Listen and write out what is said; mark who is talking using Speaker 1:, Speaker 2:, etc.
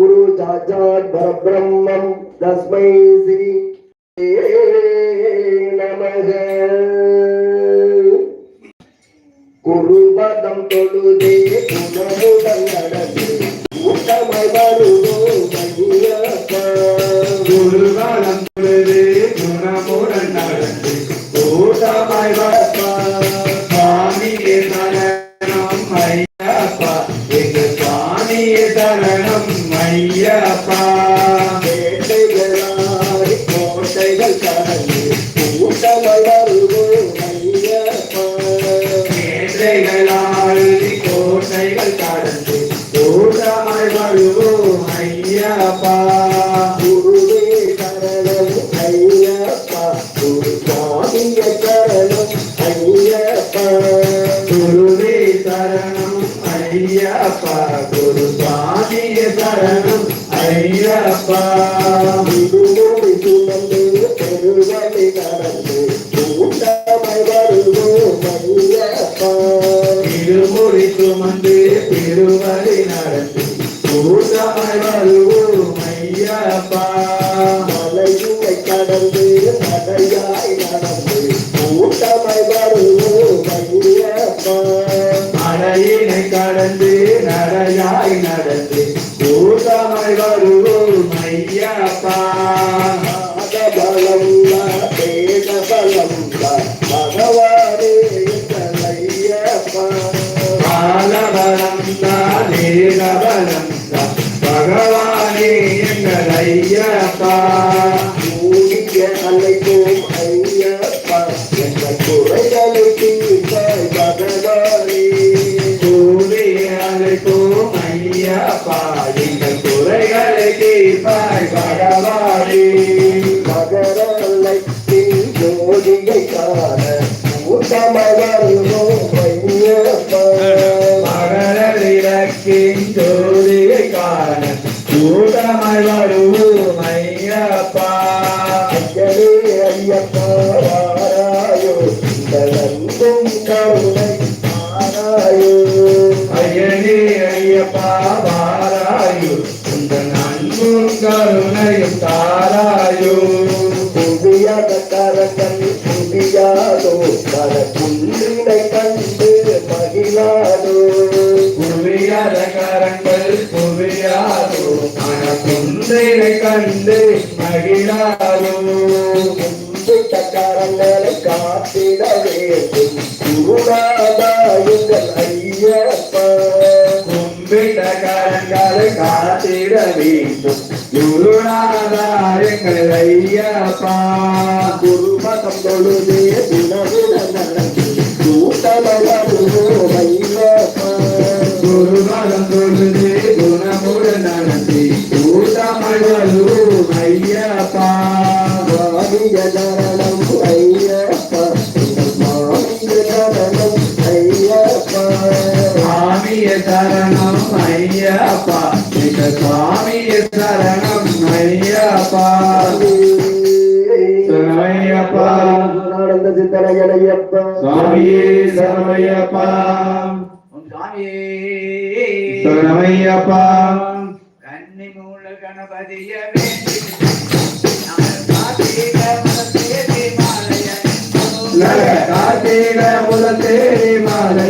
Speaker 1: குரு சாட்சாத் பரபிரம்மம் தஸ்மை ஸ்ரீ நமக குருபதம் தொழுதே ஐயப்பா. வேட்டைகளாய் கோட்டைகள் கடந்து கூட்டமாய் வருவோம் ஐயப்பா.
Speaker 2: மேற்றைகளால் கோட்டைகள் கடந்து கூட்டமாய் வருவோம் ஐயப்பா.
Speaker 1: குருவே சரணம் ஐயப்பா. குரு சுவாமிய சரணம் ஐயப்பா.
Speaker 2: குருவே சரணம் ஐயப்பா. குரு சுவாமியே சரணம் ஐயப்பா
Speaker 1: இதுமொழி சுமந்து பெருவழி கடந்து கூட்டமாய் வருவோம் ஐயப்பா
Speaker 2: இருமுறை சுமந்து பெருவழி நடந்து கூட்டமாய் வருவோம் ஐயப்பா
Speaker 1: மலையினை கடந்து நடையாய் நடந்து கூட்டமாய்
Speaker 2: கூட்டமாய் வருவோம் ஐயப்பா
Speaker 1: ஆதபலம் வேத பலம் பகவானே ஐயப்பா
Speaker 2: பாலபலம் பகவானே எங்கள் ஐயப்பா
Speaker 1: ஐயப்பா எங்கள் குறைகளை பகவானே மகரலை ஜோதியை காண கூட்டமாய் ஐயப்பா
Speaker 2: மகரிலக்கின் ஜோதியை காண ஐயப்பா
Speaker 1: ஐயப்பா வாராயோ இந்த நன்பும்
Speaker 2: കരുണയുണ്ടായോ പുതിയ കരകൻ പുതിയാതോ കര പുല്ലിനെ
Speaker 1: കണ്ട് മഹിളാതോ പുതിയ കരങ്ങൾ പുതിയാതോ കര പുല്ലിനെ
Speaker 2: കണ്ട് മഹിളാതോ കരങ്ങളെ കാത്തിട വേണ്ടും കുരുണാതായുകൾ അയ്യപ്പ
Speaker 1: കുമ്പിട കരങ്ങളെ കാത്തിട വേണ്ടും. குருநாதாயங்கள் ஐயப்பா. குருமகம் தொழுதே
Speaker 2: குருமகம் தொழுது குணமுடன் நடத்தி வருவோம் ஐயப்பா
Speaker 1: மாமிய சரணம் ஐயப்பா. மாமிய சரணம் ஐயப்பா.
Speaker 2: சுவாமிய சரணம் சரணம் ஐயப்பா சரணமையப்பா
Speaker 1: ஆனந்த சித்தனையனையப்பா
Speaker 2: சுவாமியே சரணமையப்பா சரணமையப்பா
Speaker 3: கன்னி மூல கணபதிய கார்த்திகை
Speaker 2: முதல் தேடி மாலை